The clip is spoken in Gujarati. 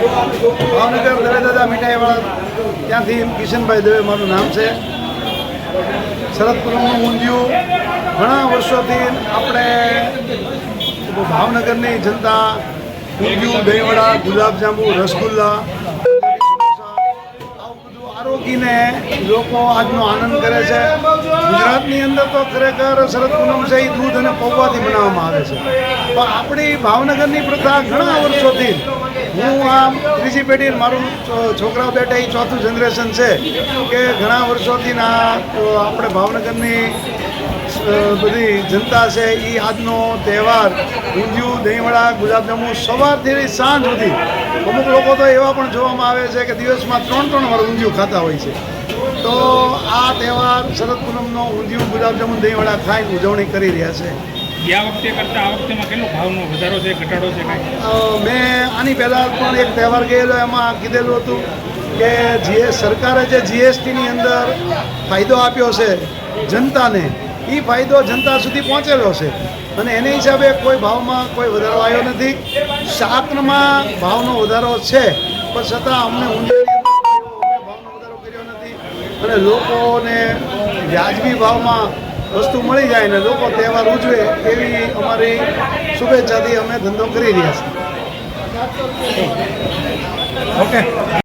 ભાવનગર દરે દાદા મીઠાઈવાળા, ત્યાંથી કિશનભાઈ દવે મારું નામ છે. શરદપુરમનું ઊંધિયું. ઘણા વર્ષોથી આપણે ભાવનગરની જનતા ઊંધિયું, દહીંવડા, ગુલાબજાંબુ, રસગુલ્લા આરોગીને લોકો આજનો આનંદ કરે છે. ગુજરાતની અંદર તો ખરેખર શરદ પૂનમ છે એ દૂધ અને પૌવાથી બનાવવામાં આવે છે. પણ આપણી ભાવનગરની પ્રથા ઘણા વર્ષોથી હું આમ ત્રીજી પેઢી મારું છોકરાઓ છોકરા બેટા એ ચોથું જનરેશન છે કે ઘણા વર્ષોથી ના આપણે ભાવનગરની બધી જનતા છે એ આજનો તહેવાર, ઊંધિયું, દહીંવડા ગુલાબજાંબુ સવારથી સાંજ સુધી. અમુક લોકો તો એવા પણ જોવામાં આવે છે કે દિવસમાં ત્રણ ત્રણ વાર ઊંધિયું ખાતા હોય છે. તો આ તહેવાર શરદ પૂનમનો ઊંધિયું ગુલાબજાંબુ દહીંવડા ખાઈને ઉજવણી કરી રહ્યા છે. ગયા વખતે કરતાં, આ વખતેમાં કેટલો ભાવનો વધારો છે, ઘટાડો છે કાંઈ? મેં આની પહેલાં પણ એક તહેવાર ગયેલો, એમાં કીધેલું હતું કે જે સરકારે જે જીએસટીની અંદર ફાયદો આપ્યો છે જનતાને એ ફાયદો જનતા સુધી પહોંચેલો છે. અને એને હિસાબે કોઈ ભાવમાં કોઈ વધારો આવ્યો નથી. શાકમાં ભાવનો વધારો છે, પણ છતાં અમને અમે ભાવનો વધારો કર્યો નથી. અને લોકોને વ્યાજબી ભાવમાં વસ્તુ મળી જાય ને લોકો તહેવાર ઉજવે એવી અમારી શુભેચ્છાથી અમે ધંધો કરી રહ્યા છીએ. ઓકે